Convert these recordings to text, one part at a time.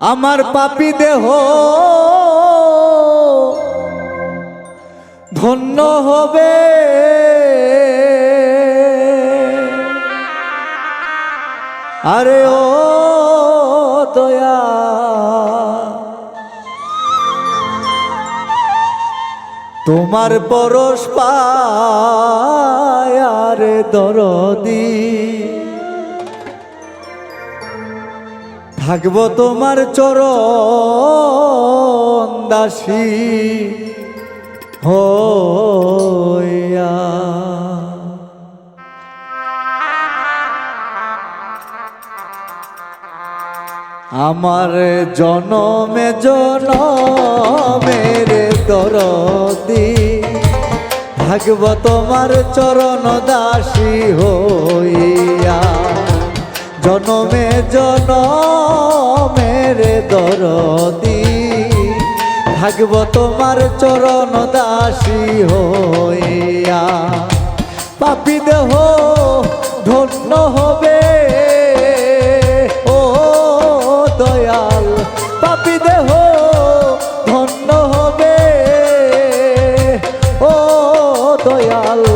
আমার পাপি দেহ। ধন্য হবে। আরে ও দয়া তোমার পরশ পায় আরে দরদি। থাকব তোমার চরণ দাসী হইয়া। আমার জনমে জনমের দরদি থাকব তোমার চরণ দাসী হইয়া। জনমে জনমের দরদি। থাকব তোমার চরণ দাসী হইয়া। পাপি দেহ ধন্য হবে। ও দয়াল, পাপি দেহ ধন্য হবে। ও দয়াল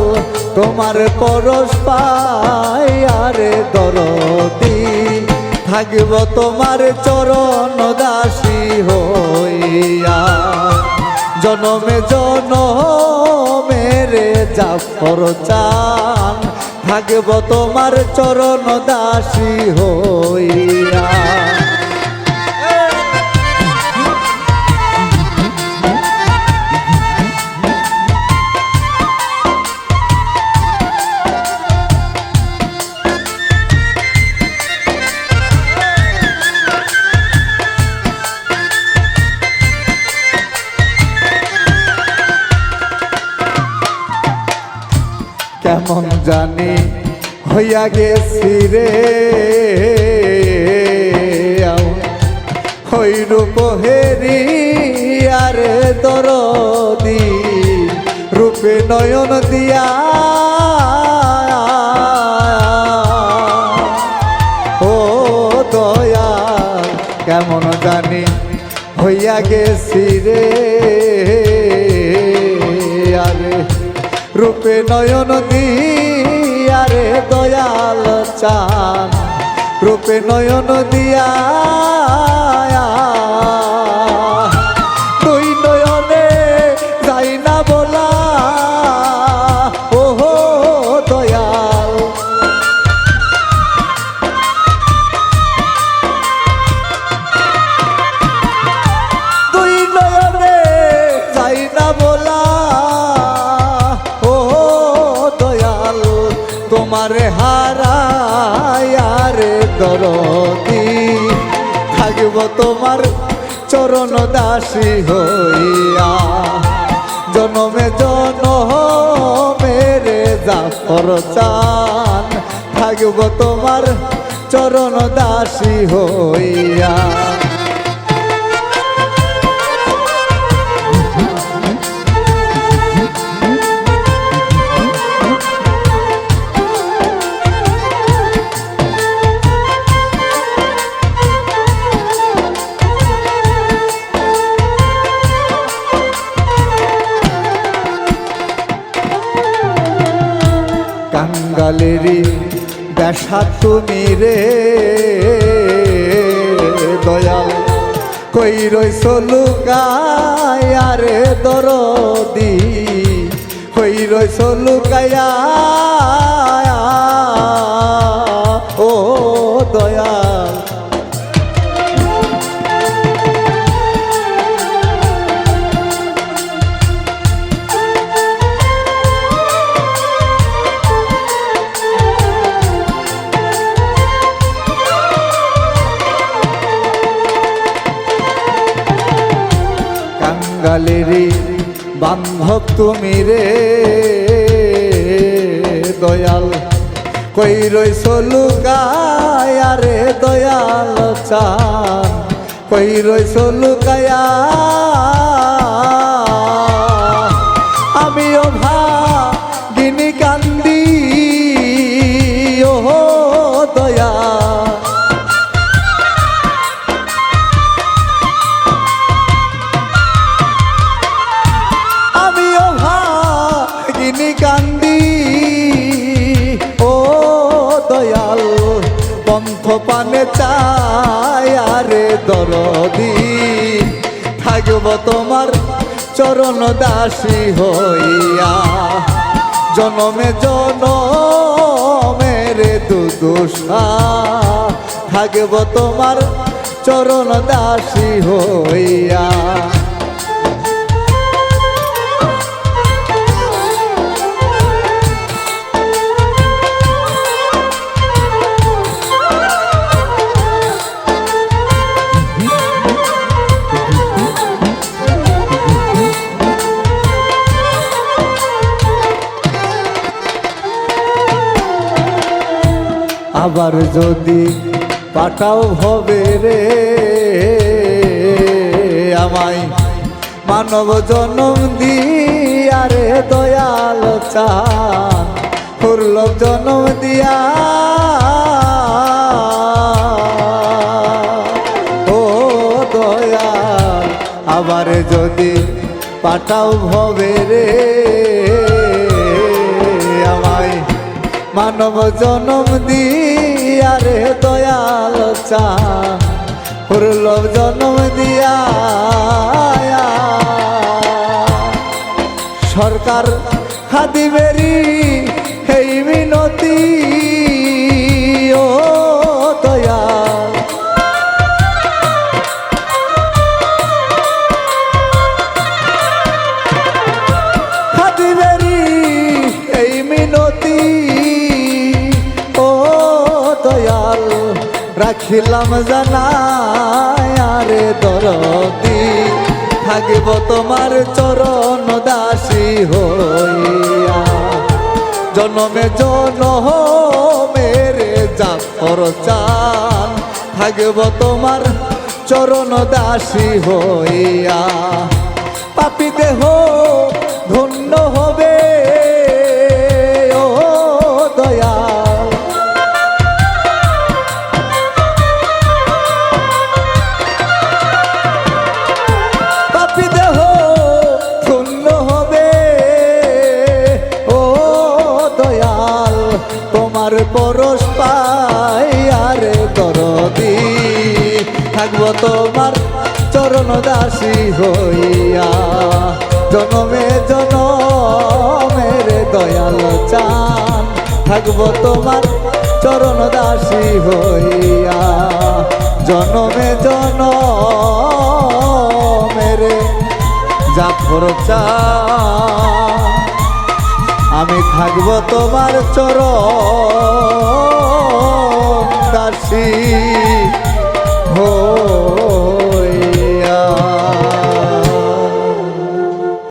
তোমার পরশ পাই, আরে দরদি, থাকব তোমার চরণ দাসী হইয়া। জনমে জনমেরে জাফর চান, থাকব তোমার চরণ দাসী হইয়া। কেমন জানি, হইয়া গেছি রে। হইল পোহেরি আর দরদি, রূপে নয়ন দিয়া। ও দয়া, কেমন জানি হইয়া গেছি রে। রূপে নয়ন দিয়ারে দয়াল চান। রূপে নয়ন দিয়া তোমার হারায়ারে দরদি। থাকব তোমার চরণ দাসী হইয়া। জনমে জনমেরে জাফর চান। থাকব তোমার চরণ দাসী হইয়া। কাঙ্গালেরই ব্যসা তুমি রে দয়াল কই রইছ লুকায়া? রে দরদি কই রইছ লুকায়া? কাঙ্গালেরই বান্ধব তুমি রে। দয়াল কই রইছ লুকায়া রে দয়াল চান কই রইছ লুকায়া পানে চাই, আরে দরদি, থাকব তোমার চরণ দাসী হইয়া। জনমে জনমেরে দুদুষা থাকব তোমার চরণ দাসী হইয়া। আবার যদি পাঠাও হবে রে আমায় মানব জনম দিয়া রে দয়াল চান ফুর্লভ জনম দিয়া। ও দয়াল, আবার যদি পাঠাও হবে রে মানব জনম দিয়া রে দয়াল চা। পুরলভ জনম দিয়া সরকার খাদিবেরি রাখিলাম জানায় আরে দরদি, থাকিব তোমার চরণ দাসী হইয়া। জনমে জনমেরে যা চান, থাকিব তোমার চরণ দাসী হইয়া। পাপি দেহ তোমার পরশ পাই, আরে দরদি। থাকব তোমার চরণ দাসী হইয়া। জনমে জনমের দয়াল চান। থাকব তোমার চরণ দাসী হইয়া। জনমে জন জনমের জাফর চান। আমি থাকব তোমার চর দাসী। হো